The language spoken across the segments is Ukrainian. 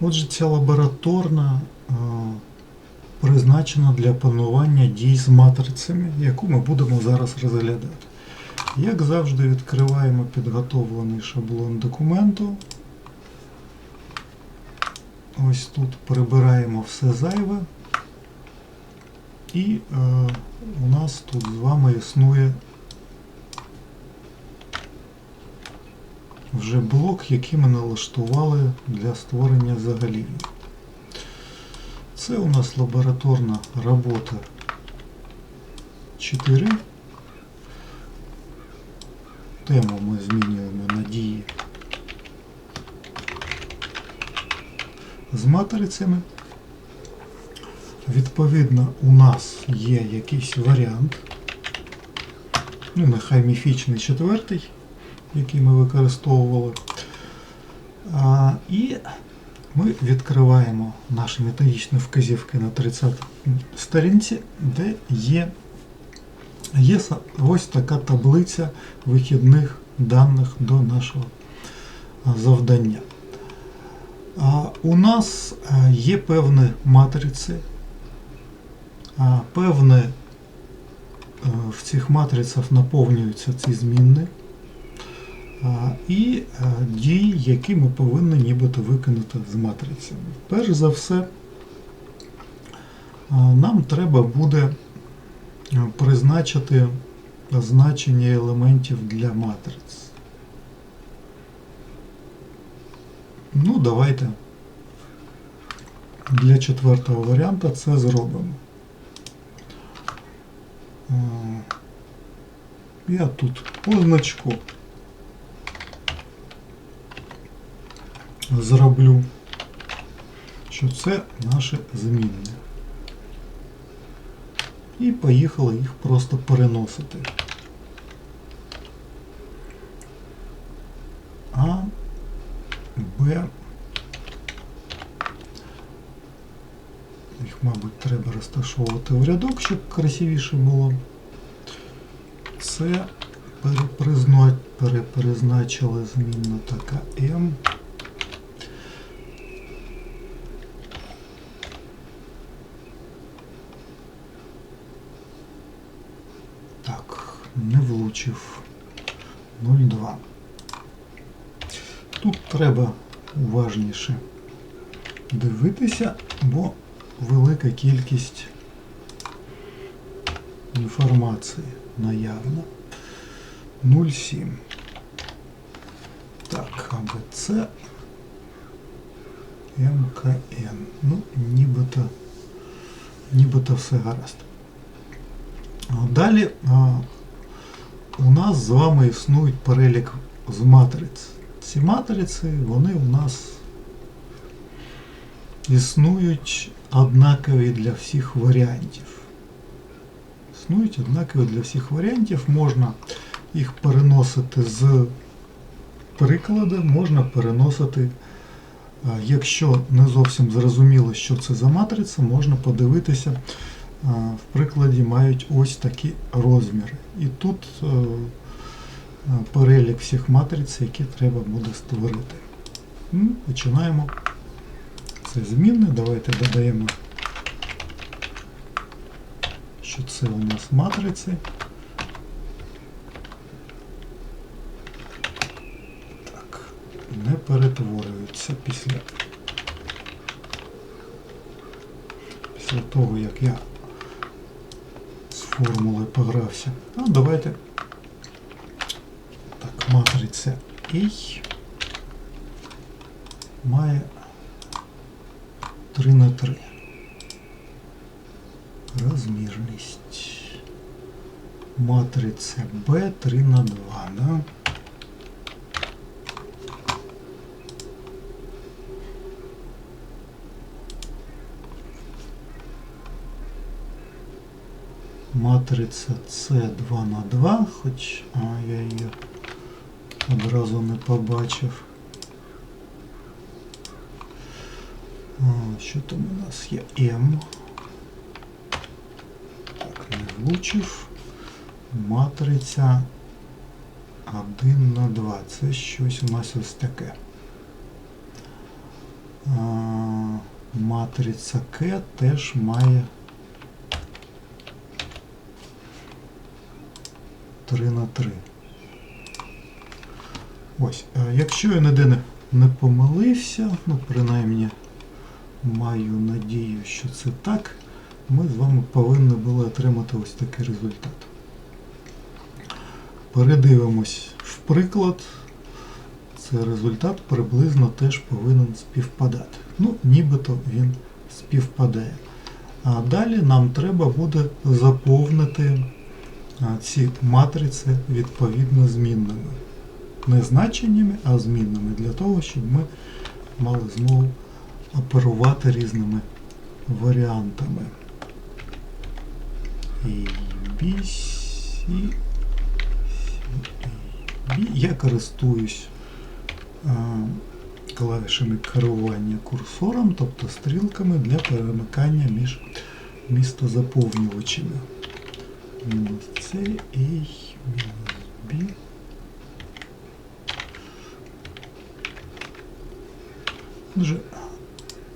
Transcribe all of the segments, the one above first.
Отже, ця лабораторна е, призначена для панування дій з матрицями, яку ми будемо зараз розглядати. Як завжди, відкриваємо підготовлений шаблон документу. Ось тут прибираємо все зайве. І е, у нас тут з вами існує вже блок, який ми налаштували для створення загалів'я. Це у нас лабораторна робота 4. Тему ми змінюємо на дії з матрицями. Відповідно, у нас є якийсь варіант, ну, нехай міфічний четвертий, який ми використовували. А, і ми відкриваємо наші методичні вказівки на 30 сторінці, де є, є ось така таблиця вихідних даних до нашого завдання. А, у нас є певні матриці, певне е, в цих матрицях наповнюються ці змінні і е, дії, які ми повинні нібито виконати з матрицями. Перш за все, нам треба буде е, призначити значення елементів для матриць. Ну, давайте для четвертого варіанта це зробимо. Е, Я тут позначку зроблю, що це наші змінні. І поїхали їх просто переносити. А, Б. Їх, мабуть, треба розташовувати в рядок, щоб красивіше було. Це перепризна- перепризначили змінна така М. Так, не 0,2. Тут треба уважніше дивитися, бо велика кількість інформації наявна. 0,7. Так, АБЦ. МКН. Ну, нібито, нібито все гаразд. Далі у нас з вами існують перелік з матриць. Ці матриці, вони у нас існують однакові для всіх варіантів. Існують однакові для всіх варіантів. Можна їх переносити з прикладу, можна переносити, якщо не зовсім зрозуміло, що це за матриця, можна подивитися. В прикладі мають ось такі розміри. І тут е, е, перелік всіх матриць, які треба буде створити. Ну, Починаємо. Це змінне. Давайте додаємо, що це у нас матриці. Так, не перетворюються після, після того, як я з погрався. Ну, давайте. Так, матриця A має 3 на 3. Розмірність. Матриця B 3 на 2, да? Матриця С 2 на 2, хоч а, я її одразу не побачив. А, Що там у нас є М? Так, не влучив. Матриця 1 на 2. Це щось у нас ось таке. А, матриця К теж має 3 на 3. Ось, е, якщо я ніде не, не помилився, ну принаймні маю надію, що це так, ми з вами повинні були отримати ось такий результат. Передивимось в приклад. Цей результат приблизно теж повинен співпадати. Ну, нібито він співпадає. А далі нам треба буде заповнити ці матриці відповідно змінними. Не значеннями, а змінними, для того, щоб ми мали змогу оперувати різними варіантами. Я користуюсь а, клавішами керування курсором, тобто стрілками для перемикання між містозаповнювачами. Мінус C, A, мінус B. Отже,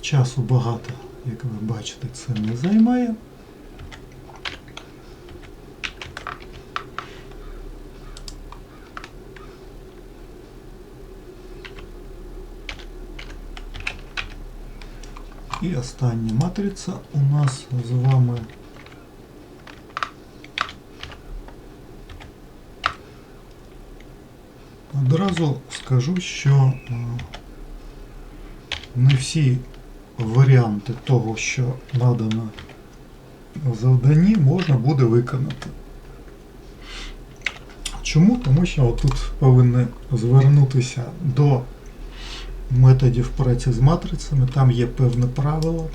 часу багато, як ви бачите, це не займає. І остання матриця у нас з вами одразу скажу, що е, не всі варіанти того, що надано в завданні, можна буде виконати. Чому? Тому що тут повинні звернутися до методів праці з матрицями, там є певне правило,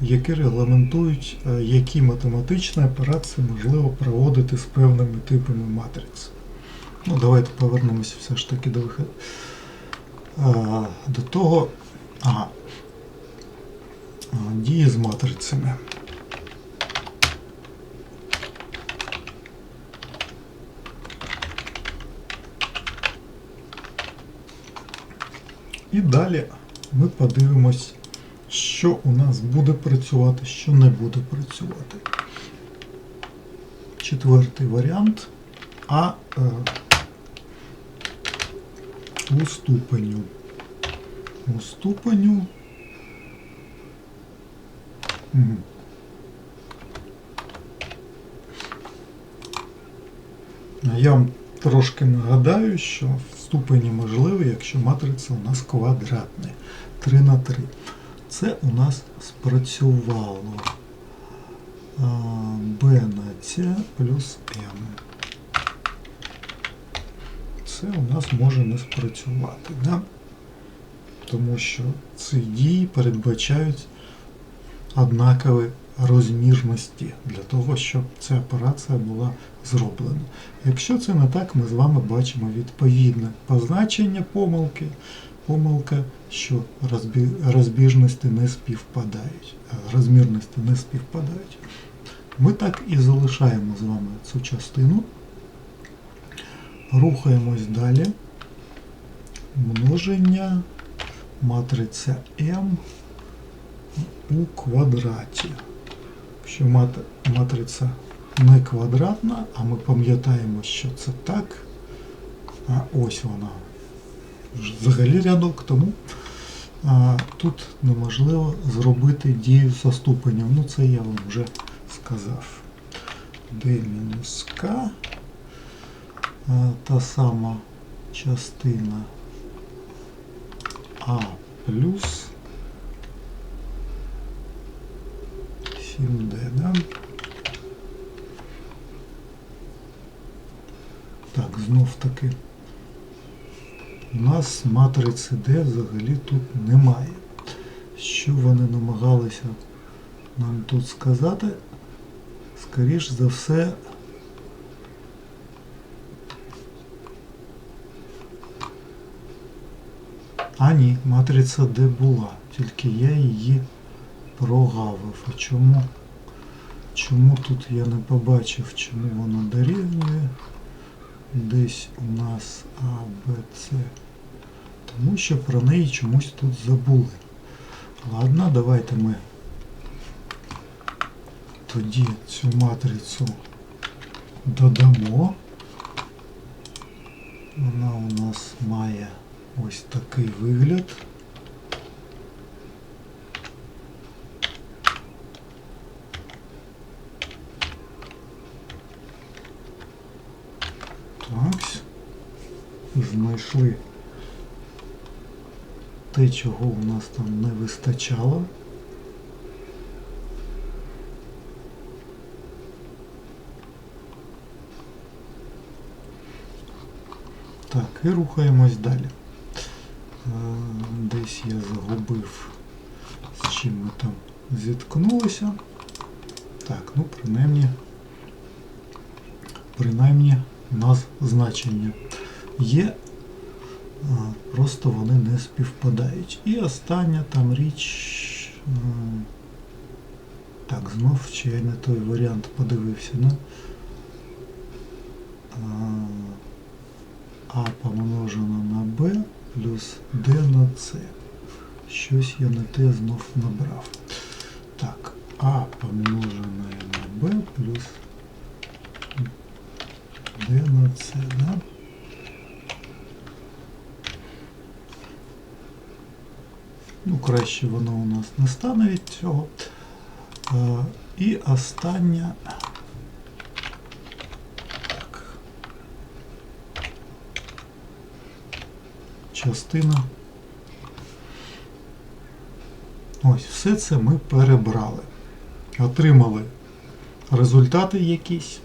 які регламентують, е, які математичні операції можливо проводити з певними типами матриць. Ну, давайте повернемося все ж таки до а, до того. Ага. Дії з матрицями. І далі ми подивимось, що у нас буде працювати, що не буде працювати. Четвертий варіант А е, у ступеню. У ступеню. Я вам трошки нагадаю, що в ступені можливий, якщо матриця у нас квадратна. 3 на 3. Це у нас спрацювало. B на C плюс M. Це у нас може не спрацювати. Да? Тому що ці дії передбачають однакові розмірності для того, щоб ця операція була зроблена. Якщо це не так, ми з вами бачимо відповідне позначення помилки, помилка, що розбі- розбіжності не співпадають, розмірності не співпадають. Ми так і залишаємо з вами цю частину. Рухаємось далі. Множення матриця М у квадраті. Мат- матриця не квадратна, а ми пам'ятаємо, що це так. А ось вона. Взагалі рядок, тому а, тут неможливо зробити дію за ступенем. Ну це я вам вже сказав. D мінус К. Та сама частина А плюс 7D, да? Так, знов таки. У нас матриці D взагалі тут немає. Що вони намагалися нам тут сказати? Скоріш за все. А ні, матриця D була, тільки я її прогавив. А чому? Чому тут я не побачив, чому вона дорівнює? Десь у нас А, Б, С. Тому що про неї чомусь тут забули. Ладно, давайте ми тоді цю матрицю додамо. Вона у нас має ось такий вигляд. Так. Знайшли те, чого у нас там не вистачало. Так, і рухаємось далі. Е, Десь я загубив, з чим ми там зіткнулися. Так, ну принаймні, принаймні у нас значення є, просто вони не співпадають. І остання там річ. Так, знов чи я не той варіант подивився, да? А, а помножено на b плюс d на c. Щось я не те знов набрав. Так, а помножене на b плюс d на c, да? Ну, краще воно у нас не стане від цього. Е, і остання. Частина. Ось, все це ми перебрали. Отримали результати якісь.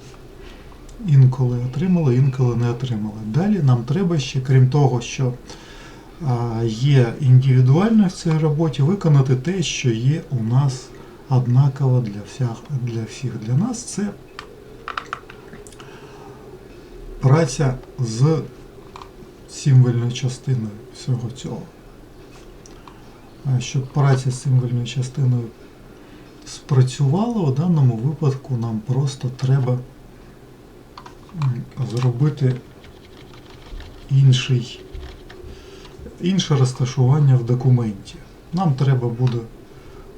Інколи отримали, інколи не отримали. Далі нам треба ще, крім того, що є індивідуально в цій роботі, виконати те, що є у нас однаково для всіх, для всіх. Для нас це праця з символьною частиною всього цього. Щоб праця з символьною частиною спрацювала, у даному випадку нам просто треба зробити інший, інше розташування в документі. Нам треба буде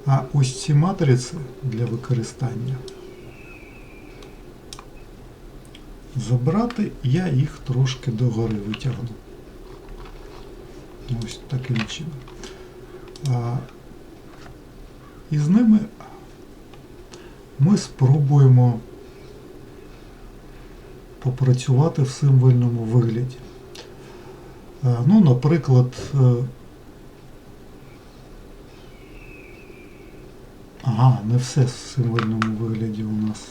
а ось ці матриці для використання забрати, я їх трошки догори витягну. Ось таким чином. А, і з ними ми спробуємо попрацювати в символьному вигляді. Е, Ну, наприклад, е, ага, не все в символьному вигляді у нас.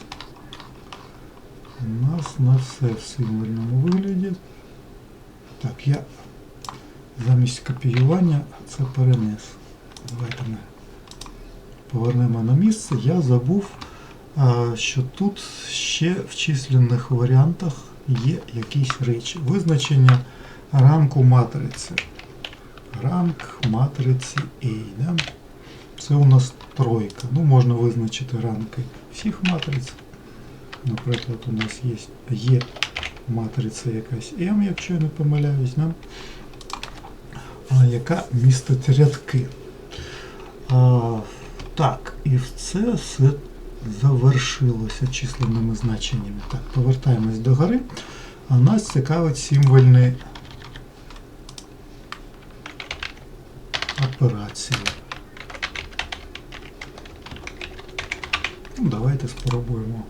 У нас не все в символьному вигляді. Так, я замість копіювання це перенес. Давайте ми повернемо на місце. Я забув, що тут ще в численних варіантах є якісь речі. Визначення ранку матриці. Ранг матриці A. Да? Це у нас тройка. Ну, можна визначити ранки всіх матриць. Наприклад, у нас є, є матриця якась M, якщо я не помиляюсь, да? Яка містить рядки. А, так, і це все завершилося численними значеннями. Так, повертаємось до гори. А нас цікавить символьні операції. Ну, давайте спробуємо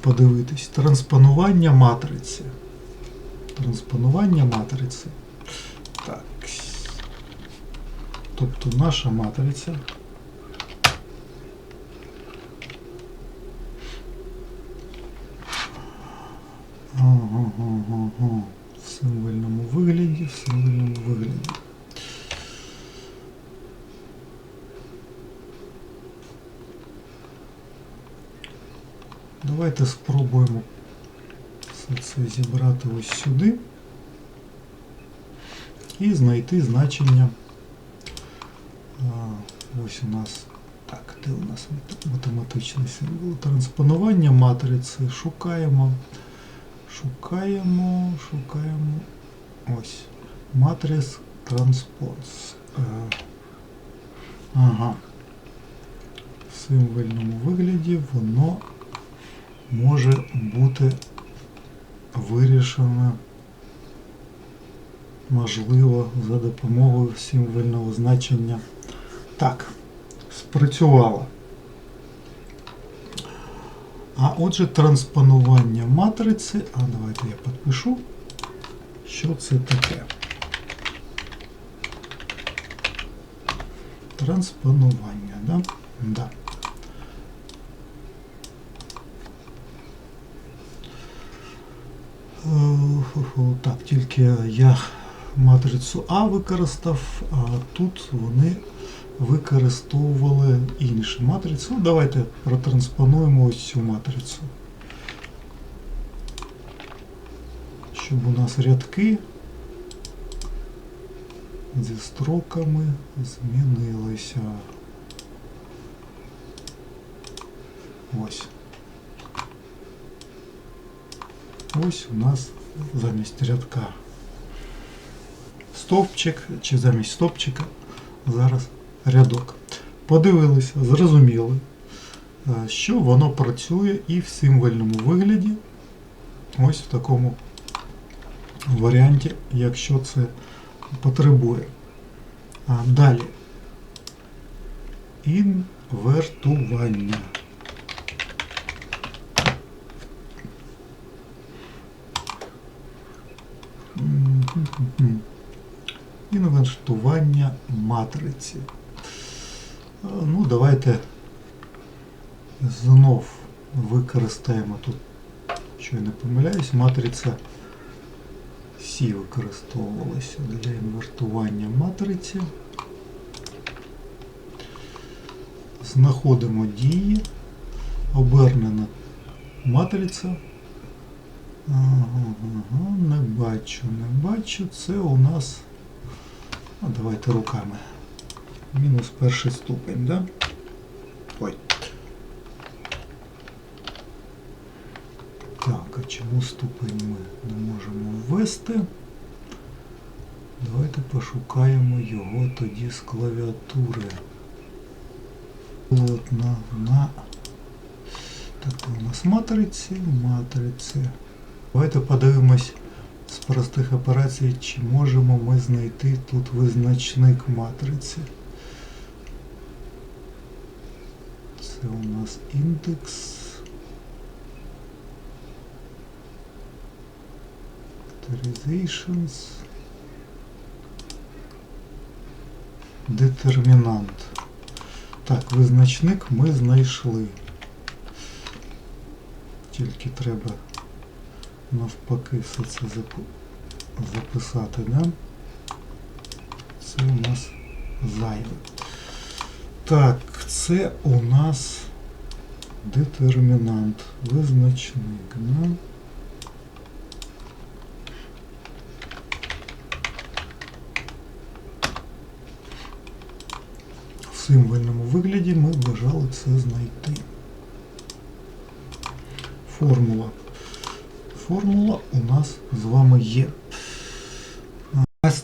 подивитись. Транспонування матриці. Транспонування матриці. Так. Тобто наша матриця. В символьному вигляді, в символьному вигляді. Давайте спробуємо все це зібрати ось сюди і знайти значення. Ось у нас так, де у нас мат- математичний символ? Транспонування матриці. Шукаємо. Шукаємо, шукаємо. Ось. Матрис транспонс. Е, Ага. В символьному вигляді воно може бути вирішено, можливо, за допомогою символьного значення. Так, спрацювало. А отже, транспонування матриці. А давайте я підпишу, що це таке. Транспонування, да? Да. Е, Так, тільки я матрицю А використав, а тут вони використовували іншу матрицю. Ну, давайте протранспонуємо ось цю матрицю. Щоб у нас рядки зі строками змінилися. Ось. Ось у нас замість рядка стовпчик, чи замість стовпчика зараз рядок. Подивилися, зрозуміли, е, що воно працює і в символьному вигляді, ось в такому варіанті, якщо це потребує. Далі інвертування. Інвертування матриці. Ну, давайте знов використаємо тут, що я не помиляюсь, матриця Сі використовувалася для інвертування матриці. Знаходимо дії, обернена матриця. Ага, ага, не бачу, не бачу. Це у нас. А давайте руками. Мінус перший ступень, да? Ой. Так, а чому ступень ми не можемо ввести? Давайте пошукаємо його тоді з клавіатури. От на, на. Так, у нас матриці, матриці. Давайте подивимось з простих операцій, чи можемо ми знайти тут визначник матриці. Це у нас індекс. Authorizations. Детермінант. Так, визначник ми знайшли. Тільки треба навпаки все це записати, да? Це у нас зайве. Так, це у нас детермінант, визначник, да? В символьному вигляді ми бажали це знайти. Формула. Формула у нас з вами є.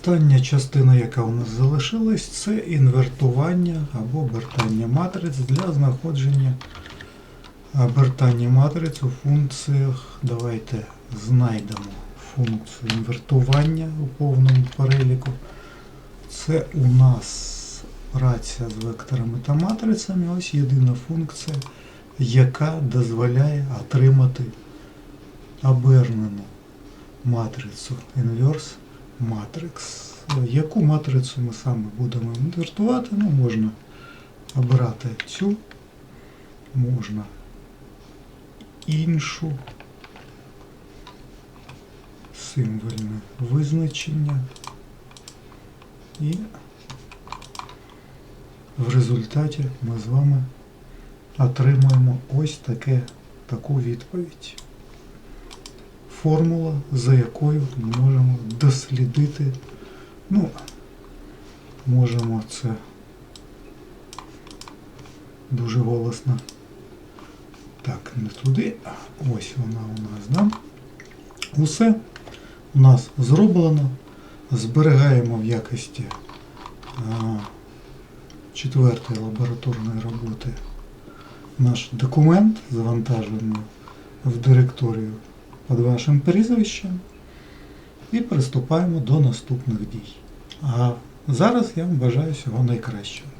Остання частина, яка у нас залишилась, це інвертування або обертання матриць для знаходження обертання матриць у функціях. Давайте знайдемо функцію інвертування у повному переліку. Це у нас праця з векторами та матрицями. Ось єдина функція, яка дозволяє отримати обернену матрицю Inverse Matrix. Яку матрицю ми саме будемо інвертувати? Ну, можна обрати цю, можна іншу символьне визначення і в результаті ми з вами отримуємо ось таке, таку відповідь. Формула, за якою ми можемо дослідити, ну, можемо це дуже голосно. Так, не туди. Ось вона у нас, да? Усе у нас зроблено. Зберігаємо в якості четвертої лабораторної роботи наш документ, завантажений в директорію під вашим прізвищем, і приступаємо до наступних дій. А зараз я вам бажаю всього найкращого.